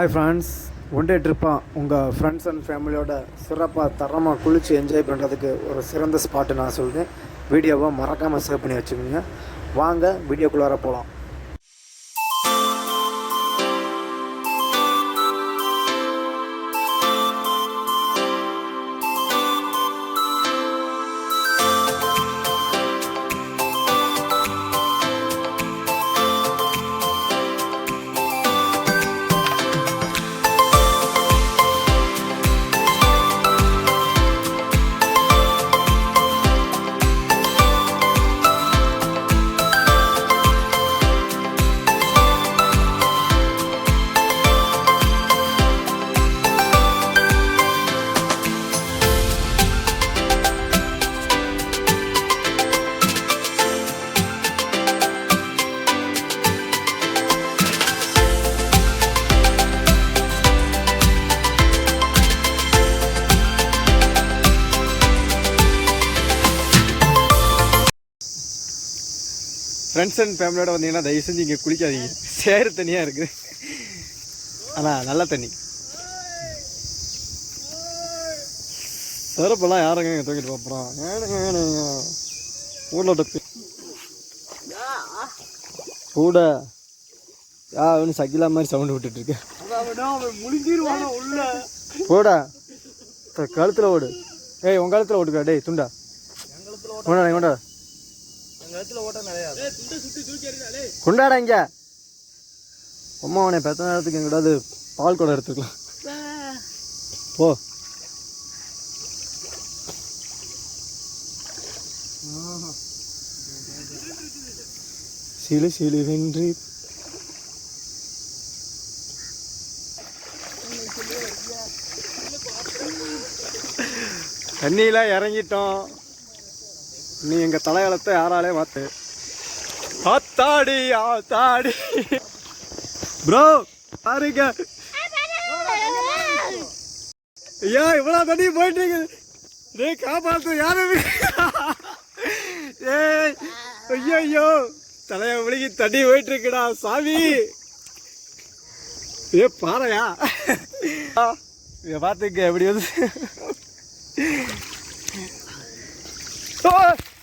Hi friends one day ட்ரிப்பாக உங்கள் friends and ஃபேமிலியோட சிறப்பாக தரமாக குளித்து என்ஜாய் பண்ணுறதுக்கு ஒரு சிறந்த ஸ்பாட்டு நான் சொல்கிறேன் வீடியோவை மறக்காமல் சேவ் பண்ணி வச்சுக்கோங்க. வாங்க வீடியோக்குள்ளார போகலாம் ஃப்ரெண்ட்ஸ் அண்ட் ஃபேமிலியோட வந்தீங்கன்னா தயவு செஞ்சு இங்கே குளிக்காதீங்க. சேறு தண்ணியாக இருக்குது. ஆனால் நல்ல தண்ணி. சிறப்பெல்லாம் யாருங்க இங்கே தூக்கிட்டு போகிறோம் ஊரில் டப்பி கூட. யா ஒன்று சகிலா மாதிரி சவுண்டு விட்டுட்டு இருக்கு போடா கழுத்தில் ஓடு. ஏய் உன் கழுத்தில் ஓடுக்கா. டேய் துண்டா. கொண்டாடா கொண்டா கொண்டாடா இங்க. அம்மா அவனை பெத்த நேரத்துக்கு எங்கிட்டாவது பால் குடம் எடுத்துக்கலாம். போ. சிலு சிலு வென்றி தண்ணியில இறங்கிட்டோம். நீ எங்க தலையாளத்தை யாராலே மாத்து ஆத்தாடி ஆத்தாடி. ப்ரோ பாருங்க. ஐயா இவ்வளோ தண்ணி போயிட்டு இருக்கு டேய் காப்பாத்து யாரும். ஏய் ஐயோ ஐயோ தலைய விழுகி தண்ணி போயிட்டு இருக்குடா சாமி. ஏ பாறையா. இதை பார்த்துக்க எப்படி வந்து.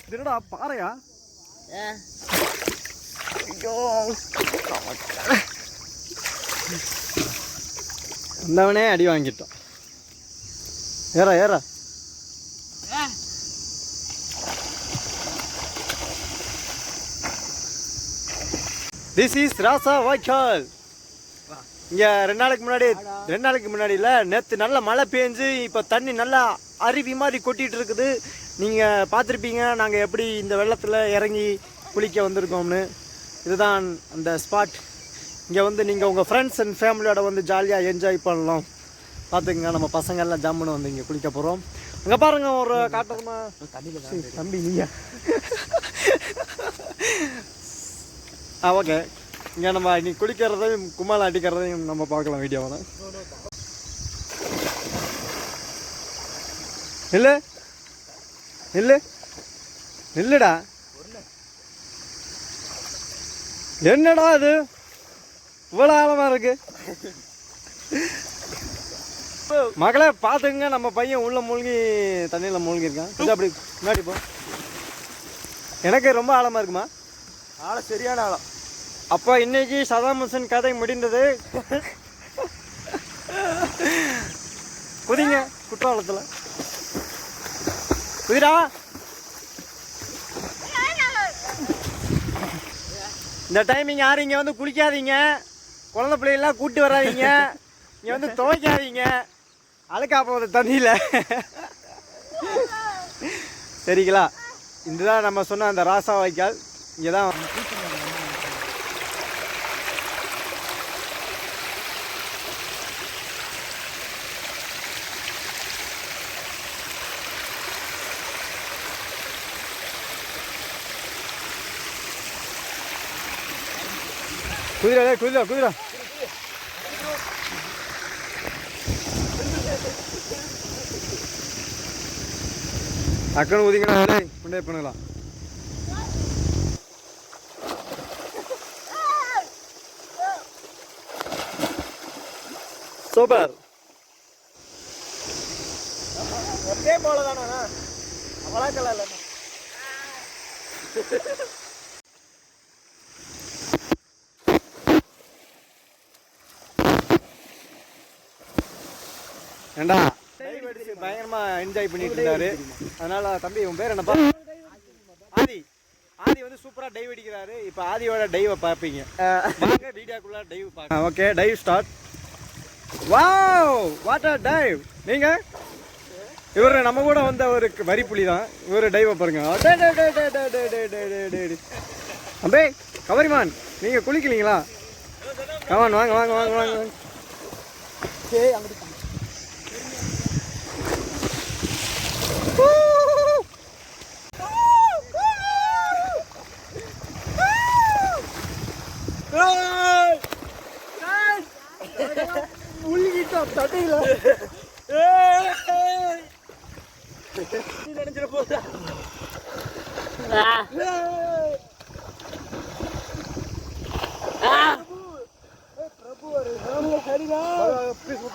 ஓ, இது என்னடா பாறையா? ஐயோ வந்தவனே அடி வாங்கிட்டோம் ஏறா ஏறா. திஸ் இஸ் ராசா வாய்க்கால். இங்கே ரெண்டு நாளைக்கு முன்னாடி ரெண்டு நாளைக்கு முன்னாடி இல்லை நேற்று நல்ல மழை பெஞ்சு இப்போ தண்ணி நல்லா அருவி மாதிரி கொட்டிட்டு இருக்குது. நீங்கள் பார்த்துருப்பீங்க நாங்கள் எப்படி இந்த வெள்ளத்தில் இறங்கி குளிக்க வந்திருக்கோம்னு. இதுதான் அந்த ஸ்பாட் இங்கே வந்து நீங்கள் உங்கள் ஃப்ரெண்ட்ஸ் அண்ட் ஃபேமிலியோட வந்து ஜாலியாக என்ஜாய் பண்ணலாம். பார்த்துக்குங்க நம்ம பசங்க எல்லாம் ஜம்முன்னு வந்து இங்கே குளிக்க போகிறோம் அங்கே பாருங்க ஒரு காட்டுறமா தம்பி நீயா? ஆ ஓகே இங்கே நம்ம நீ குளிக்கிறதையும் கும்மால் அடிக்கிறதையும் நம்ம பார்க்கலாம் வீடியோவில் இல்லை? இல்லை இல்லைடா என்னடா இது? இவ்வளோ ஆழமாக இருக்கு. மகளே பார்த்துங்க நம்ம பையன் உள்ள மூழ்கி தண்ணியில் மூழ்கி இருக்கான் கொஞ்சம் அப்படி முன்னாடி போ. எனக்கு ரொம்ப ஆழமாக இருக்குமா? ஆளம் சரியான ஆளம் அப்போ இன்னைக்கு சதாம் ஹுசன் கதை முடிந்தது. குதிங்க குற்றாலத்தில். குதிரா. இந்த டைமிங் யாரும் இங்கே வந்து குளிக்காதீங்க. குழந்தை பிள்ளைகள்லாம் கூட்டி வராதீங்க. இங்கே வந்து துவைக்காதீங்க. அழுக்கா போகுது தண்ணியில். சரிங்களா? இதுதான் நம்ம சொன்ன அந்த ராசா வாய்க்கால் இங்கே தான் குதிரை டேய், குதிரை குதிரை. டக்குன்னு ஊதிங்கண்ணா வேலை கொண்டே பண்ணுங்களா சூப்பர். ஒரே போல தானே அவளாக்கல இல்லை ஏண்டா பயங்கரமா என்ஜாய் பண்ணிட்டு இருந்தாரு அதனால தம்பி உன் பேர் என்னப்பா ஆதி ஆதி வந்து சூப்பரா டைவ் அடிக்கிறாரு இப்போ ஆதியோட டைவ பார்ப்பீங்க வாங்க வீடியோக்குள்ள டைவ் பார்க்க okay dive start wow what are dive நீங்க இவர் நம்ம கூட வந்த ஒரு வரிப்புலி தான் இவர் டைவ பாருங்க அம்பே கவரிமான் நீங்க குளிக்கலீங்களா கமான் வாங்க வாங்க வாங்க வாங்க சரி அங்கிட்டு மாட்டீங்களா நினைச்சிட போதா பிரபு சரிடா ப்ளீஸ்